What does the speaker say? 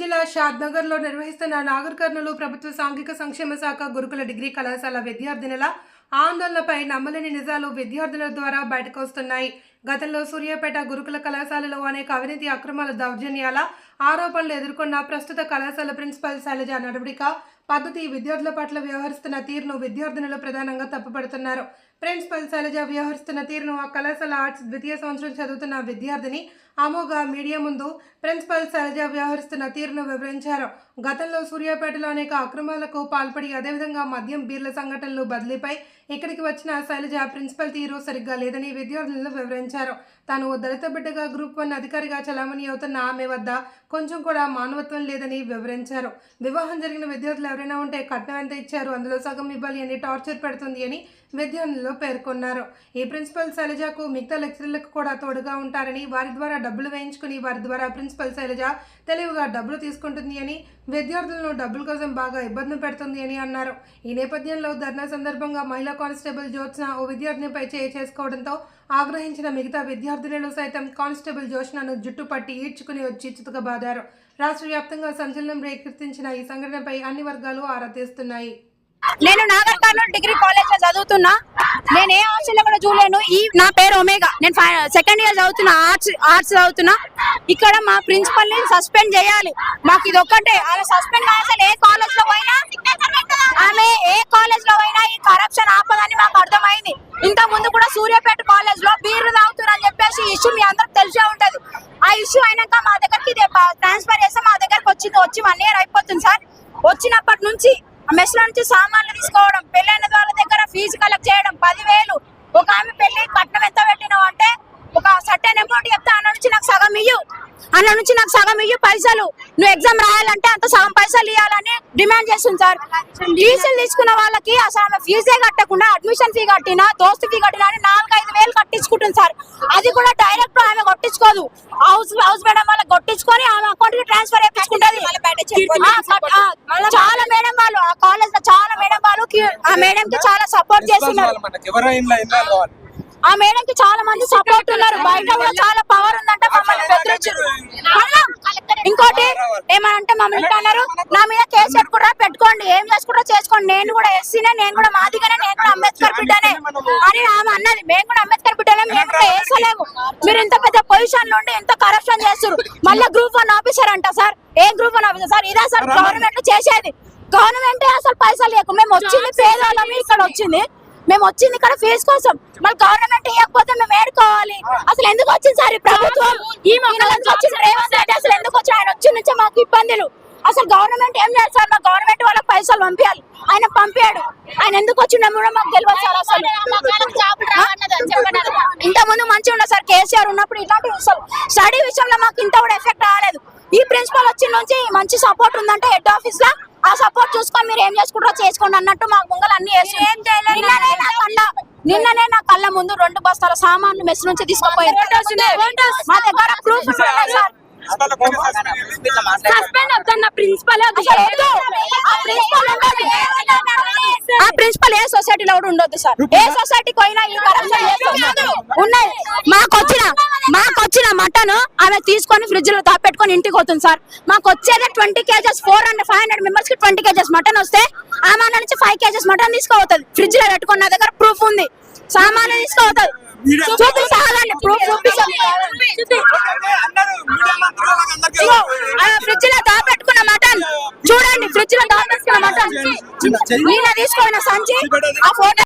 జిల్లా షాద్నగర్లో నిర్వహిస్తున్న నాగర్ కర్నూలు ప్రభుత్వ సాంఘిక సంక్షేమ శాఖ గురుకుల డిగ్రీ కళాశాల విద్యార్థినుల ఆందోళనపై నమ్మలేని నిజాలు విద్యార్థుల ద్వారా బయటకు వస్తున్నాయి. గతంలో సూర్యాపేట గురుకుల కళాశాలలో అనేక అవినీతి అక్రమాల దౌర్జన్యాల ఆరోపణలు ఎదుర్కొన్న ప్రస్తుత కళాశాల ప్రిన్సిపల్ శైలజ నడవడిక పద్ధతి విద్యార్థుల పట్ల వ్యవహరిస్తున్న తీరును విద్యార్థినులు ప్రధానంగా తప్పుపడుతున్నారు. ప్రిన్సిపల్ శైలజ వ్యవహరిస్తున్న తీరును ఆ కళాశాల ఆర్ట్స్ ద్వితీయ సంవత్సరం చదువుతున్న విద్యార్థిని అమోఘ మీడియా ముందు ప్రిన్సిపల్ శైలజ వ్యవహరిస్తున్న తీరును వివరించారు. గతంలో సూర్యాపేటలో అనేక అక్రమాలకు పాల్పడి అదేవిధంగా మద్యం బీర్ల సంఘటనలు బదిలీపై ఇక్కడికి వచ్చిన శైలజ ప్రిన్సిపల్ తీరు సరిగ్గా లేదని విద్యార్థులను వివరించారు. తాను ఓ దళిత బిడ్డగా గ్రూప్ వన్ అధికారిగా చలామణి అవుతున్న ఆమె వద్ద కొంచెం కూడా మానవత్వం లేదని వివరించారు. వివాహం జరిగిన విద్యార్థులు ఎవరైనా ఉంటే కట్నం ఎంత ఇచ్చారు? అందులో సగం ఇవ్వాలి అని టార్చర్ పెడుతుంది అని విద్యార్థులు పేర్కొన్నారు. ఈ ప్రిన్సిపల్ శైలజకు మిగతా లెక్చరర్లకు కూడా తోడుగా ఉంటారని వారి ద్వారా డబ్బులు వేయించుకుని వారి ద్వారా ప్రిన్సిపల్ శైలజ తెలివిగా డబ్బులు తీసుకుంటుంది అని విద్యార్థులను డబ్బుల కోసం బాగా ఇబ్బంది పెడుతుంది అని అన్నారు. ఈ నేపథ్యంలో ధర్నా సందర్భంగా మహిళా కానిస్టేబుల్ జ్యోత్స్న ఓ విద్యార్థినిపై చేయి చేసుకోవడంతో ఆగ్రహించిన మిగతా విద్యార్థినులు సైతం కానిస్టేబుల్ జ్యోత్స్నను జుట్టు పట్టి ఈడ్చుకుని వచ్చి చితుకబాదారు. రాష్ట్ర వ్యాప్తంగా సంచలనం రేకెత్తించిన ఈ సంఘటనపై అన్ని వర్గాలు ఆరా తీస్తున్నాయి. నేను నాగర్ డిగ్రీ కాలేజ్లో చదువుతున్నా. నేను ఏ హాస్టల్లో కూడా చూడలేను. ఈ నా పేరు ఒమేగా. నేను సెకండ్ ఇయర్ చదువుతున్నా ఆర్ట్స్ ఆర్ట్స్ చదువుతున్నా. ఇక్కడ మా ప్రిన్సిపల్ని సస్పెండ్ చేయాలి. మాకు ఇది ఒక్కటే ఆమె సస్పెండ్ అసలు ఏ కాలేజ్లో పోయినా ఆమె ఏ కాలేజ్లో పోయినా ఈ కరప్షన్ ఆపదని మాకు అర్థమైంది. ఇంత ముందు కూడా సూర్యాపేట కాలేజ్లో బీర్లు తాగుతున్నారని చెప్పేసి ఇష్యూ మీ అందరికి తెలిసే ఉంటది. ఆ ఇష్యూ అయినాక మా దగ్గరికి ట్రాన్స్ఫర్ చేస్తే మా దగ్గరకు వచ్చింది. వచ్చి వన్ ఇయర్ అయిపోతుంది సార్. వచ్చినప్పటి నుంచి మెస్ నుంచి సామాన్లు తీసుకోవడం పెళ్ళైన వాళ్ళ దగ్గర ఫీజు కలెక్ట్ చేయడం పదివేలు. ఒక ఆమె పెళ్ళి కట్నం ఎంత పెట్టినావు అంటే ఒక సర్టెన్ అమౌంట్ చెప్తే అన్న నుంచి నాకు సగం ఇయ్యు. అన్న నుంచి నాకు సగం ఇయ్యు పైసలు. నువ్వు ఎగ్జామ్ రాయాలంటే అంత సగం పైసలు ఇవ్వాలని డిమాండ్ చేస్తుంది సార్. ఫీజులు తీసుకున్న వాళ్ళకి అసలు ఆమె ఫీజే కట్టకుండా అడ్మిషన్ ఫీ కట్టినా దోస్తు ఫీ కట్టినా అని నాలుగు ఐదు వేలు కట్టించుకుంటుంది సార్. అది కూడా డైరెక్ట్ ఆమె కొట్టించుకోదు. హౌస్ హౌస్ మేడం వాళ్ళకి కొట్టించుకొని ఆమె అకౌంట్కి ట్రాన్స్ఫర్ ఆ, చాలా మేడం వాళ్ళు ఆ కాలేజ్లో చాలా మేడం వాళ్ళు ఆ మేడం కి చాలా సపోర్ట్ చేస్తున్నారు. ఆ మేడం కి చాలా మంది సపోర్ట్ ఉన్నారు. బయట కూడా చాలా పవర్ ఉందంట మమ్మల్ని బెదిరించారు. ఇంకోటి ఏమనంటే మమ్మల్ని అన్నారు నా మీద కేసు పెట్టుకుంటారా పెట్టుకోండి. ఏం చేసుకుంటారో చేసుకోండి. నేను కూడా ఎస్సీనే నేను కూడా మాదిగానే నేను కూడా అంబేద్కర్ బిడ్డనే అని ఆమె అన్నది. మేము కూడా అంబేద్కర్ బిడ్డనే మేము కూడా వేసలేము మీరు ఇంత పెద్ద పొజిషన్ నుండి ఎంత కరప్షన్ చేస్తారు మళ్ళీ గ్రూప్ వన్ ఆఫీసర్ అంట సార్. ఏ గ్రూప్ వన్ ఆఫీసర్ సార్ ఇదే సార్ గవర్నమెంట్ చేసేది. గవర్నమెంట్ అసలు పైసలు లేకు. మేము వచ్చింది పేదవాళ్ళమి ఇక్కడ వచ్చింది. మేము వచ్చింది ఇక్కడ ఫీజు కోసం. మళ్ళీ గవర్నమెంట్ ఇవ్వకపోతే మేము ఏడుకోవాలి. అసలు ఎందుకు వచ్చింది సార్ ఈ ప్రభుత్వం? ఈ వచ్చింది రేవంత్ రెడ్డి. అసలు ఎందుకు వచ్చి ఆయన వచ్చి నుంచే మాకు ఇబ్బందులు? అసలు గవర్నమెంట్ ఏం చేయాలి సార్? మా గవర్నమెంట్ వాళ్ళకి పైసలు పంపించాలి. ఆయన పంపించాడు ఆయన ఎందుకు వచ్చిండో కూడా మాకు తెలియదు సార్ అసలు. ఇంత ముందు మంచిగా ఉండదు సార్ కేసీఆర్ ఉన్నప్పుడు ఇలాంటి అసలు. స్టడీ విషయంలో మాకు ఇంత కూడా ఎఫెక్ట్ రాలేదు. ఈ ప్రిన్సిపల్ వచ్చిన నుంచి మంచి సపోర్ట్ ఉందంటే హెడ్ ఆఫీస్లో. ఆ సపోర్ట్ చూసుకొని మీరు ఏం చేసుకుంటారో చేసుకోండి అన్నట్టు మాకు ముంగలు అన్ని నిన్ననే నా కళ్ళ నిన్ననే నా కళ్ళ ముందు రెండు బస్తాల సామాన్లు మెస్ నుంచి తీసుకుపోయారు. మా దగ్గర ప్రూఫ్ సార్. సస్పెండ్ అవుతున్న ప్రిన్సిపల్. ఆ ప్రిన్సిపల్ ఉండదు. ఆ ప్రిన్సిపల్ ఏ సొసైటీలో కూడా ఉండొద్దు సార్. ఏ సొసైటీకి పోయినా ఈ కరప్షన్. ఉన్నాయి మాకు వచ్చిన మాకు వచ్చిన మటన్ ఆమె తీసుకొని ఫ్రిడ్జ్లో దాపెట్టుకొని ఇంటికి పోతుంది సార్. మాకు వచ్చేది twenty kgs four hundred five hundred మెంబర్స్కి ట్వంటీ కేజెస్ మటన్ వస్తే ఆమె నుంచి ఫైవ్ కేజెస్ మటన్ తీసుకోపోతుంది. ఫ్రిడ్జ్లో పెట్టుకుని నా దగ్గర ప్రూఫ్ ఉంది. సామాన్లు తీసుకోపోతుంది చూపిస్తాగండి ప్రూఫ్ ఫ్రిడ్జ్లో దాపెట్టుకున్న మటన్ చూడండి ఫ్రిడ్జ్లో దాపెట్టుకున్న మటన్ చిన్న చెయ్యి. నేను తీసుకోయిన సంచి ఆ ఫోటో